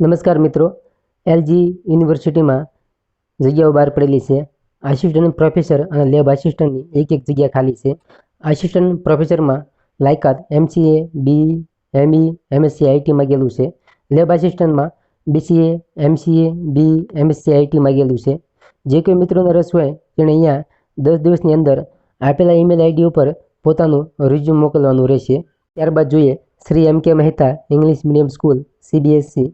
નમસ્કાર મિત્રો, એલજી યુનિવર્સિટીમાં જગ્યાઓ બહાર પડેલી છે. આસિસ્ટન્ટ પ્રોફેસર અને લેબ આસિસ્ટન્ટની એક એક જગ્યા ખાલી છે. આસિસ્ટન્ટ પ્રોફેસરમાં લાયકાત MCA B ME MSc IT માગેલું છે. Lab આસિસ્ટન્ટમાં BCA MCA B MSc IT માગેલું છે. જે કોઈ મિત્રોને રસ હોય, તેણે અહીંયા દસ દિવસની અંદર આપેલા ઈમેલ આઈડી ઉપર પોતાનું રિઝ્યુમ મોકલવાનું રહેશે. ત્યારબાદ જોઈએ Shri M K Mehta English medium school CBSC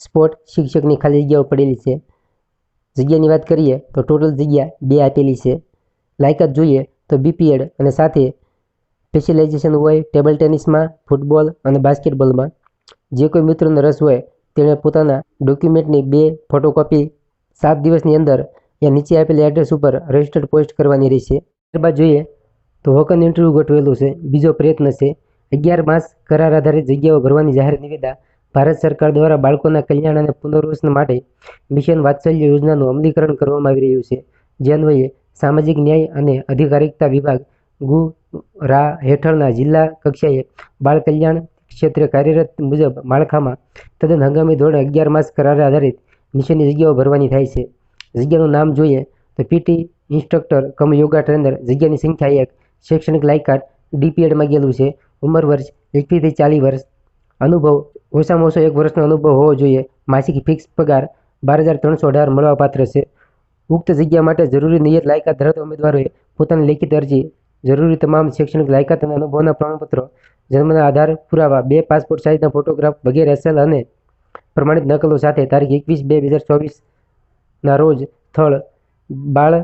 sport શિક્ષકની ખાલી જગ્યાઓ પડેલી છે. જગ્યાની વાત કરીએ તો ટોટલ જગ્યા બે આપેલી છે. લાયકાત જોઈએ તો બીપીએડ અને સાથે સ્પેશિયલાઇઝેશન હોય ટેબલ ટેનિસમાં, ફૂટબોલ અને બાસ્કેટબોલમાં. જે કોઈ મિત્રોને રસ હોય તેણે પોતાના ડોક્યુમેન્ટની બે ફોટોકોપી સાત દિવસની અંદર યા નીચે આપેલા એડ્રેસ ઉપર રજિસ્ટર્ડ પોસ્ટ કરવાની રહેશે. ત્યારબાદ જોઈએ તો હોકન ઇન્ટરવ્યૂ ગોઠવેલું છે. બીજો પ્રયત્ન છે. અગિયાર માસ કરાર આધારિત જગ્યાઓ ભરવાની જાહેર નિવેદા ભારત સરકાર દ્વારા બાળકોના કલ્યાણ અને પુનર્વસન માટે મિશન વાત્સલ્ય યોજનાનું અમલીકરણ કરવામાં આવી રહ્યું છે. જે અન્વયે સામાજિક ન્યાય અને અધિકારિકતા વિભાગ ગુ રા હેઠળના જિલ્લા કક્ષાએ બાળ કલ્યાણ ક્ષેત્રે કાર્યરત મુજબ માળખામાં તદ્દન હંગામી ધોરણે અગિયાર માસ કરાર આધારિત મિશનની જગ્યાઓ ભરવાની થાય છે. જગ્યાનું નામ જોઈએ તો PT instructor cum yoga trainer જગ્યાની સંખ્યા એક, શૈક્ષણિક લાયકાત ડીપીએડ માગેલું છે. ઉંમર વર્ષ એકવીસથી ચાલીસ વર્ષ અનુભવ, ઓછામાં ઓછો એક વર્ષનો અનુભવ હોવો જોઈએ. માસિક ફિક્સ પગાર બાર હજાર ત્રણસો અઢાર મળવાપાત્ર છે. ઉક્ત જગ્યા માટે જરૂરી નિયત લાયકાત ધરાવતા ઉમેદવારોએ પોતાની લેખિત અરજી, જરૂરી તમામ શૈક્ષણિક લાયકાત અને અનુભવના પ્રમાણપત્રો, જન્મના આધાર પુરાવા, બે પાસપોર્ટ સાઇઝના ફોટોગ્રાફ વગેરે અસલ અને પ્રમાણિત નકલો સાથે તારીખ એકવીસ બે બે હજાર ચોવીસના રોજ સ્થળ બાળ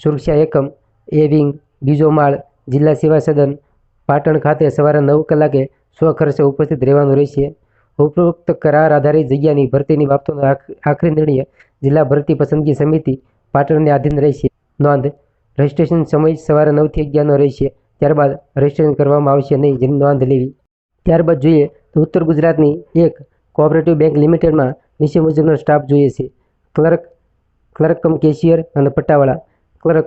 સુરક્ષા એકમ, એ વિંગ, બીજો માળ, જિલ્લા સેવા સદન, પાટણ ખાતે સવારે નવ કલાકે સ્વખર્ચે ઉપસ્થિત રહેવાનું રહેશે. ઉપરોક્ત કરાર આધારિત જગ્યાની ભરતીની બાબતોનો આખરી નિર્ણય જિલ્લા ભરતી પસંદગી સમિતિ પાટણને આધીન રહેશે. નોંધ, રજિસ્ટ્રેશન સમય સવારે નવથી અગિયારનો રહેશે. ત્યારબાદ રજિસ્ટ્રેશન કરવામાં આવશે નહીં જેની નોંધ લેવી. ત્યારબાદ જોઈએ તો ઉત્તર ગુજરાતની એક કોઓપરેટિવ બેંક લિમિટેડમાં નીચે મુજબનો સ્ટાફ જોઈએ છે. ક્લર્ક ક્લર્ક કમ કેશિયર અને પટ્ટાવાળા. ક્લર્ક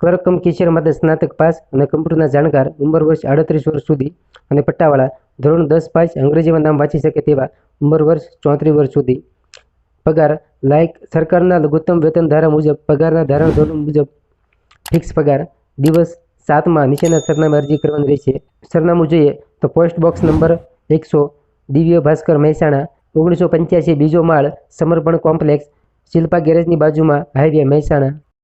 ક્લર્ક કમ કેશિયર માટે સ્નાતક પાસ અને કમ્પ્યુટરના જાણકાર ઉંમર વર્ષ આડત્રીસ વર્ષ સુધી અને પટ્ટાવાળા ધોરણ દસ પાસ અંગ્રેજીમાં નામ વાંચી શકે તેવા ઉંમર વર્ષ ચોત્રીસ વર્ષ સુધી. પગાર લાયક સરકારના લઘુત્તમ વેતન ધારા મુજબ, પગારના ધારણ ધોરણ મુજબ ફિક્સ પગાર દિવસ સાતમાં નીચેના સરનામે અરજી કરવાની રહેશે. સરનામું જોઈએ તો પોસ્ટ બોક્સ નંબર એકસો દિવ્ય ભાસ્કર મહેસાણા, ઓગણીસો પંચ્યાસી બીજો માળ સમર્પણ કોમ્પ્લેક્સ, શિલ્પા ગેરેજની બાજુમાં હાઈવે મહેસાણા.